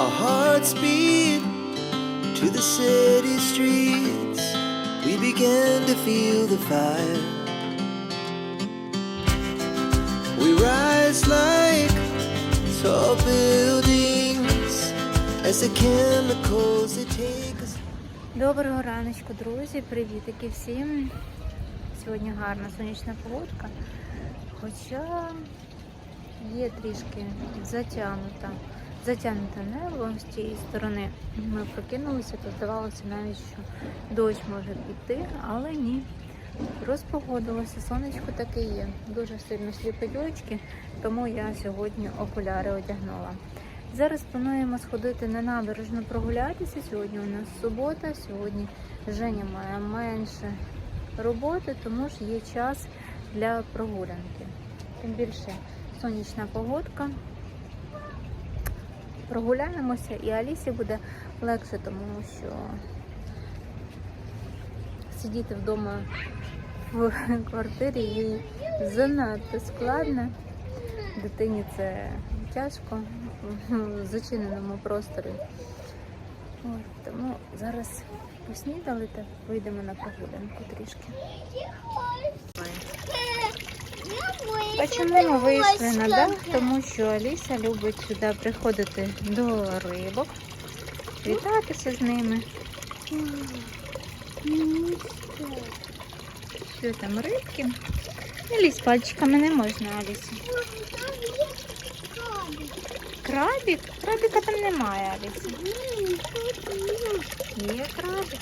Our hearts beat to the city streets. We began to feel the fire. We rise like tall buildings as the chemicals that take us. Доброго раночку, друзі! Привітики всім! Сьогодні гарна сонячна погодка, хоча є трішки затягнута, затягнуте небо з цієї сторони. Ми прокинулися, то здавалося навіть, що дощ може піти, але ні. Розпогодилося, сонечко таке є. Дуже сильно сліпить очки, тому я сьогодні окуляри одягнула. Зараз плануємо сходити на набережну прогулятися. Сьогодні у нас субота, сьогодні Женя має менше роботи, тому ж є час для прогулянки. Тим більше сонячна погодка. Прогуляємося і Алісі буде легше, тому що сидіти вдома в квартирі їй занадто складно. Дитині це тяжко в зачиненому просторі. От, тому зараз поснідали та вийдемо на прогулянку трішки. Чому ми вийшли на дах? Тому що Аліса любить сюди приходити до рибок, вітатися з ними. Що там, рибки? Не пальчиками не можна, Алісі. Крабик? Крабика там немає, Аліса. Є крабик.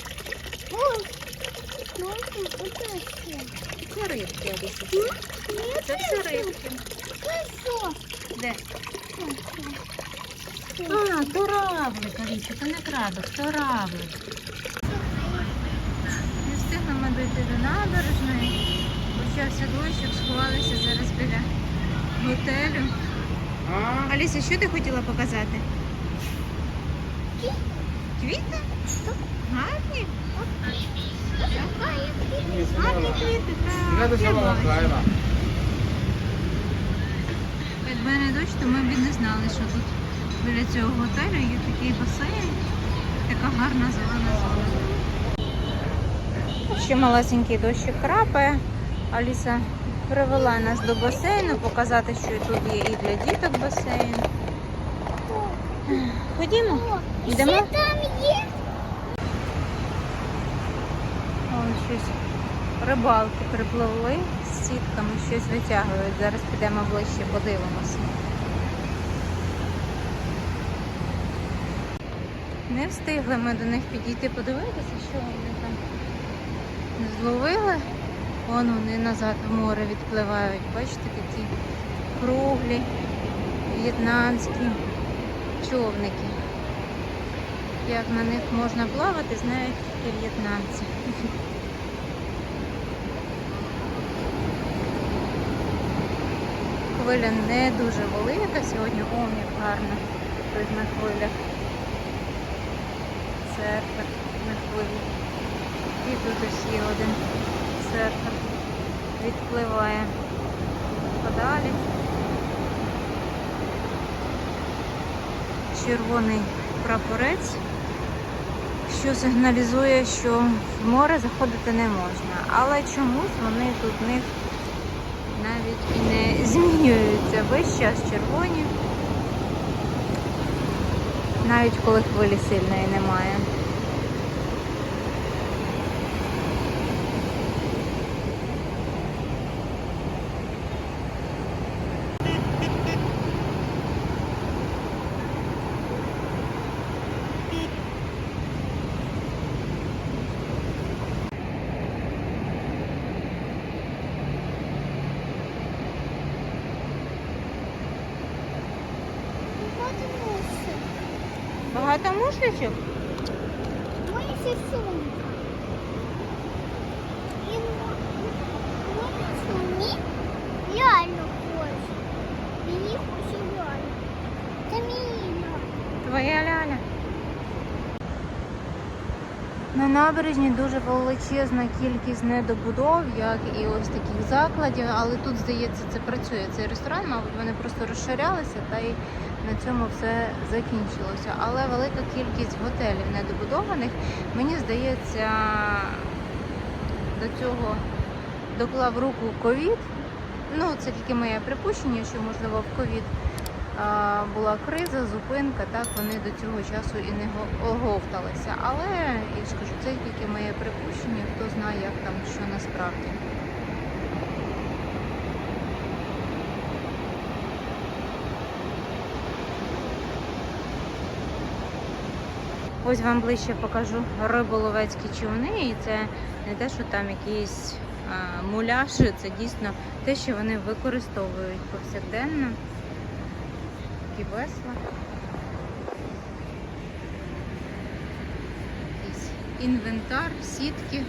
Це рибки, Аліса. Це все рибки. Де? А, то равлик, Аліса, то не крабик, то равлик. Не встигли ми дойти до набережної. Почався дощик, сховалися зараз біля готелю. Аліса, що ти хотіла показати? Квіти? Гарні? Гарні квіти, так. є бачу. Якби не дощ, то ми б не знали, що тут біля цього готелю є такий басейн, така гарна зелена зона. Ще малесенький дощик крапає. Аліса привела нас до басейну, показати, що тут є і для діток басейн. Ходімо, йдемо. там є? Ось щось рибалки припливли з сітками, щось витягують. Зараз підемо ближче, подивимося. Не встигли ми до них підійти, подивитися, що вони там зловили. Вон вони назад в море відпливають. Бачите, такі круглі в'єтнамські човники. Як на них можна плавати, знають тільки в'єтнамці. Хвиля не дуже велика, сьогодні як гарно хтось на хвилях. Серфер на хвилі. І тут є один серфер. Відпливає подалі. Червоний прапорець що сигналізує, що в море заходити не можна. Але чомусь вони тут в них навіть і не змінюються. Весь час червоні, навіть коли хвилі сильної немає. Багато мушлячок? Мої сумки. Набережні дуже величезна кількість недобудов, як і ось таких закладів, але тут, здається, це працює. Цей ресторан, мабуть, вони просто розширялися та й на цьому все закінчилося. Але велика кількість готелів недобудованих, мені здається, до цього доклав руку ковід. Ну, це тільки моє припущення, що можливо в ковід була криза, зупинка, так вони до цього часу і не го- оговталися. Але я ж кажу, це тільки моє припущення, хто знає, як там що насправді. Ось вам ближче покажу риболовецькі човни, і це не те, що там якісь муляші, це дійсно те, що вони використовують повсякденно. Такі весла. Якийсь інвентар, сітки.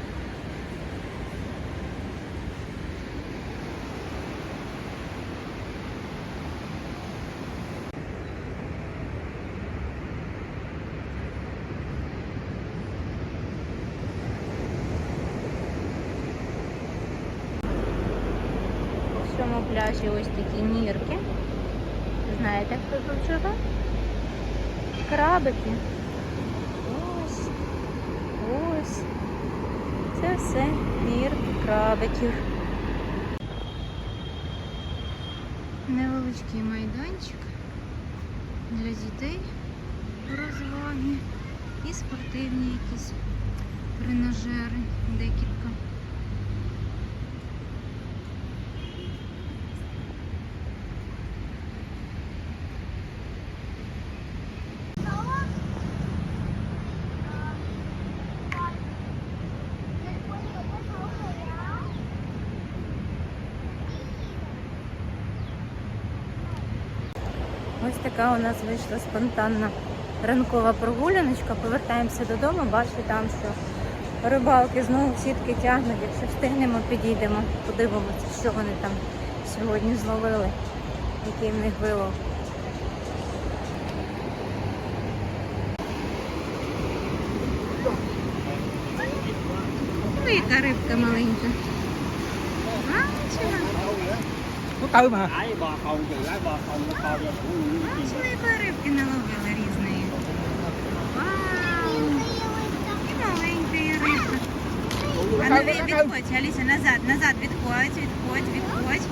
Пляжі ось такі нірки. Знаєте, хто тут живе? Крабики. Ось. Ось. Це все нірки крабиків. Невеличкий майданчик для дітей розваги і спортивні якісь тренажери декілька. Ось така у нас вийшла спонтанна ранкова прогуляночка. Повертаємося додому, бачу там, що рибалки знову сітки тягнуть. Якщо встигнемо, підійдемо, подивимося, що вони там сьогодні зловили, який в них вилов. Ну, яка рибка маленька. Cái Бачила, якої рибки наловили різної. Вау! І маленька рибка. А ну відходь, Аліса, назад, назад, відходь, відходь, відходь.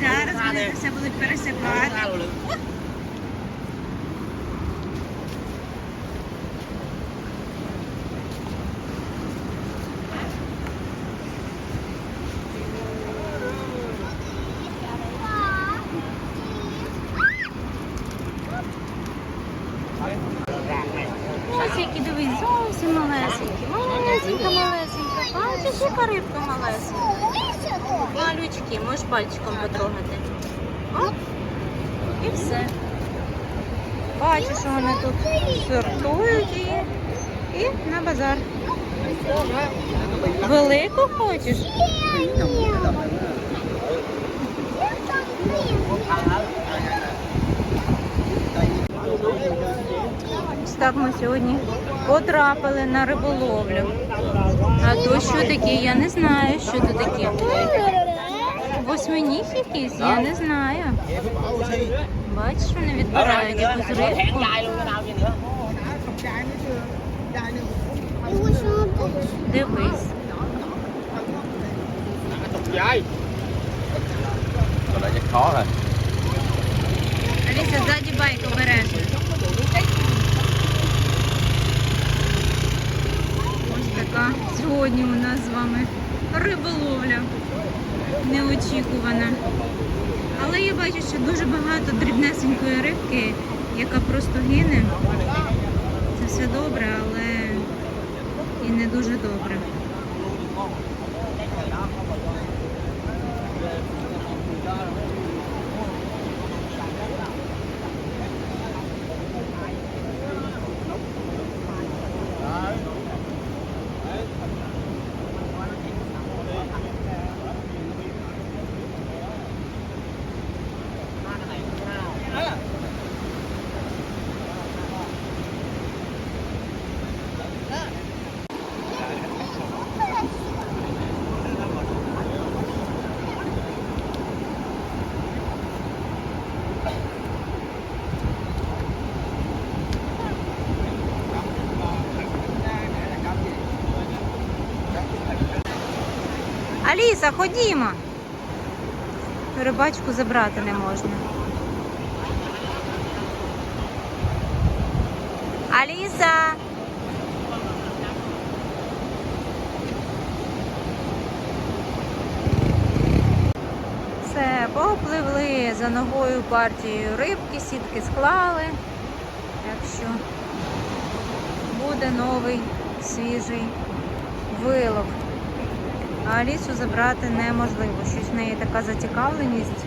Зараз вони це все будуть пересипати. Ось які дивись, зовсім малесенькі. Малесенька, малесенька. Бачиш, яка рибка малесенька. Малючки, можеш пальчиком потрогати. Оп. І все. Бачу, що вони тут сортують і, і на базар. Велику хочеш? Так ми сьогодні потрапили на риболовлю. А то що таке? Я не знаю, що це таке. Восьминіг якийсь, я не знаю. Бачиш, вони відбирають якусь рибку. Дивись. Аліса, ззаді байк обережно. Ось така сьогодні у нас з вами риболовля. Неочікувана. Але я бачу, що дуже багато дрібнесенької рибки, яка просто гине. Це все добре, але і не дуже добре. Аліса, ходімо. Рибачку забрати не можна. Аліса. Все, попливли за новою партією рибки, сітки склали. Так що буде новий свіжий вилов. А Алісу забрати неможливо. Щось в неї така зацікавленість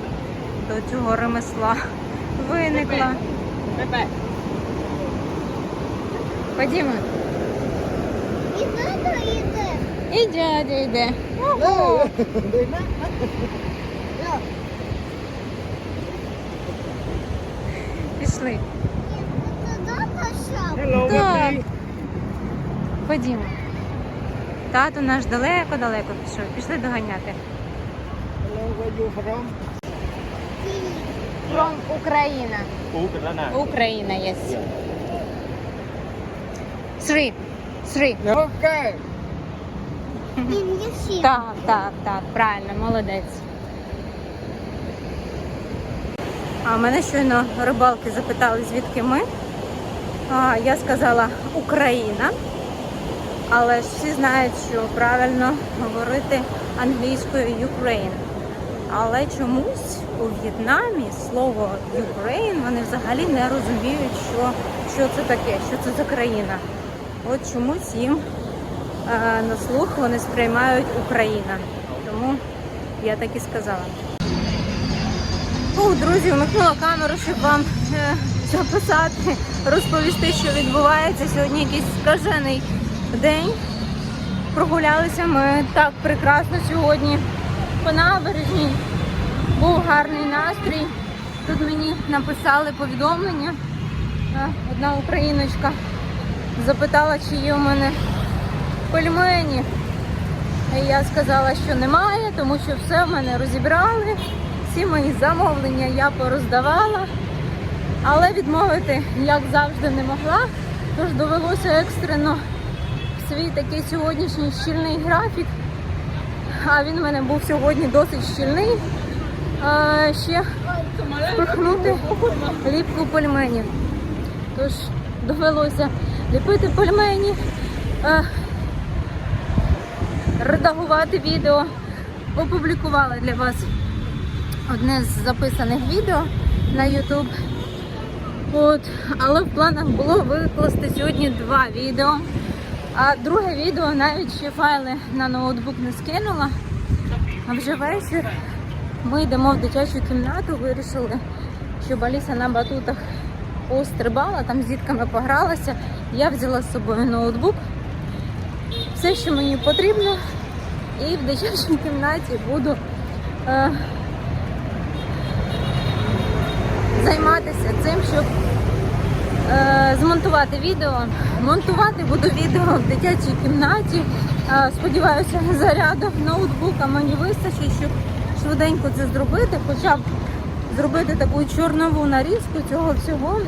до цього ремесла виникла. Пепе. Ходімо. І тато йде. І дядя йде. Ого. Пішли. Так. Ходімо. Тато наш далеко-далеко пішов. Пішли доганяти. From? Україна. Ukraine. Україна є. Three. Three. Okay. Так, так, так, правильно, молодець. А мене щойно рибалки запитали, звідки ми. А, я сказала Україна. Але ж всі знають, що правильно говорити англійською Ukraine. Але чомусь у В'єтнамі слово Ukraine вони взагалі не розуміють, що, що це таке, що це за країна. От чомусь їм е, на слух вони сприймають Україна. Тому я так і сказала. Ух, друзі, вмикнула камеру, щоб вам е, записати, розповісти, що відбувається. Сьогодні якийсь скажений день. Прогулялися ми так прекрасно сьогодні по набережній. Був гарний настрій. Тут мені написали повідомлення. Одна україночка запитала, чи є у мене пельмені. І я сказала, що немає, тому що все в мене розібрали. Всі мої замовлення я пороздавала. Але відмовити, як завжди, не могла. Тож довелося екстрено свій такий сьогоднішній щільний графік. А він в мене був сьогодні досить щільний. А, ще впихнути ліпку пельменів. Тож довелося ліпити пельмені, е, редагувати відео. Опублікувала для вас одне з записаних відео на YouTube. От, але в планах було викласти сьогодні два відео. А друге відео навіть ще файли на ноутбук не скинула. А вже вечір ми йдемо в дитячу кімнату, вирішили, щоб Аліса на батутах пострибала, там з дітками погралася. Я взяла з собою ноутбук, все, що мені потрібно, і в дитячій кімнаті буду е, займатися цим, щоб змонтувати відео. Монтувати буду відео в дитячій кімнаті. Е, сподіваюся, заряду ноутбука мені вистачить, щоб швиденько це зробити, хоча б зробити таку чорнову нарізку цього всього.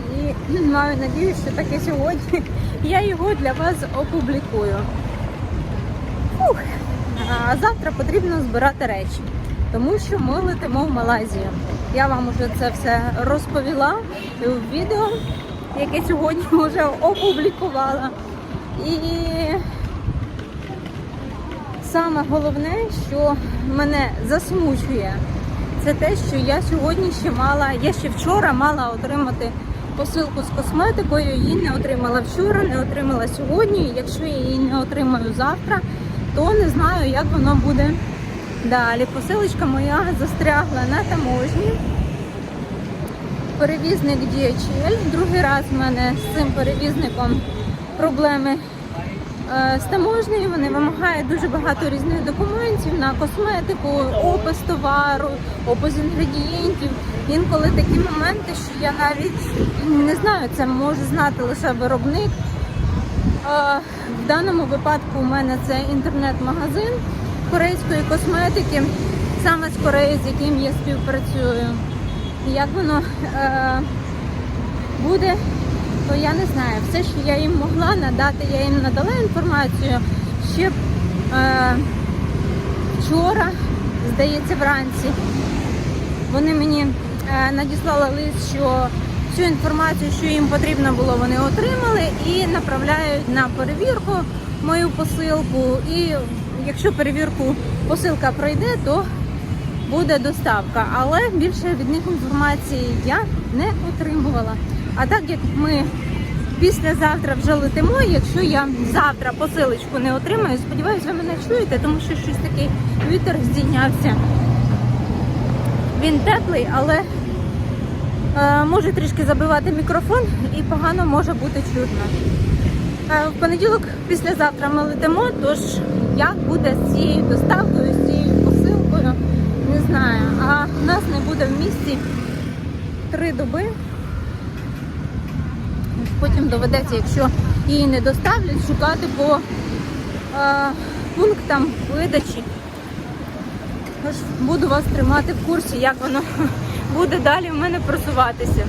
І маю надію, що таки сьогодні я його для вас опублікую. Фух. А завтра потрібно збирати речі, тому що ми летимо в Малайзію. Я вам уже це все розповіла в відео, яке сьогодні вже опублікувала. І саме головне, що мене засмучує, це те, що я сьогодні ще мала, я ще вчора мала отримати посилку з косметикою, її не отримала вчора, не отримала сьогодні. Якщо я її не отримаю завтра, то не знаю, як воно буде далі. Посилочка моя застрягла на таможні. Перевізник DHL. Другий раз в мене з цим перевізником проблеми е, з таможнею. Вони вимагають дуже багато різних документів на косметику, опис товару, опис інгредієнтів. Інколи такі моменти, що я навіть не знаю, це може знати лише виробник. Е, В даному випадку у мене це інтернет-магазин корейської косметики, саме з Кореї, з яким я співпрацюю. І Як воно е, буде, то я не знаю. Все, що я їм могла надати, я їм надала інформацію. Ще е, вчора, здається, вранці, вони мені е, надіслали лист, що всю інформацію, що їм потрібно було, вони отримали і направляють на перевірку мою посилку. І якщо перевірку посилка пройде, то буде доставка. Але більше від них інформації я не отримувала. А так як ми післязавтра вже летимо, якщо я завтра посилочку не отримаю, сподіваюся, ви мене чуєте, тому що щось такий вітер здійнявся. Він теплий, але е, може трішки забивати мікрофон і погано може бути чутно. Е, в понеділок післязавтра ми летимо, тож як буде з цією доставкою, не знаю. А нас не буде в місті три доби. Потім доведеться, якщо її не доставлять, шукати по е, пунктам видачі. Тож буду вас тримати в курсі, як воно буде далі в мене просуватися.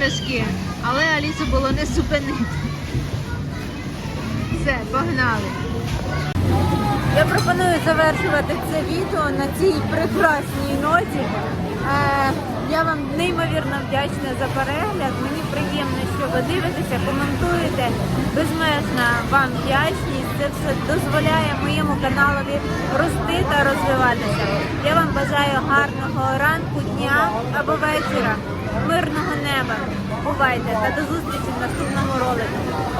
Іграшки, але Алісу було не зупинити. Все, погнали. Я пропоную завершувати це відео на цій прекрасній ноті. Е, я вам неймовірно вдячна за перегляд. Мені приємно, що ви дивитеся, коментуєте. Безмежна вам вдячність. Це все дозволяє моєму каналові рости та розвиватися. Я вам бажаю гарного ранку, дня або вечора, мирного неба. Бувайте та до зустрічі в наступному ролику.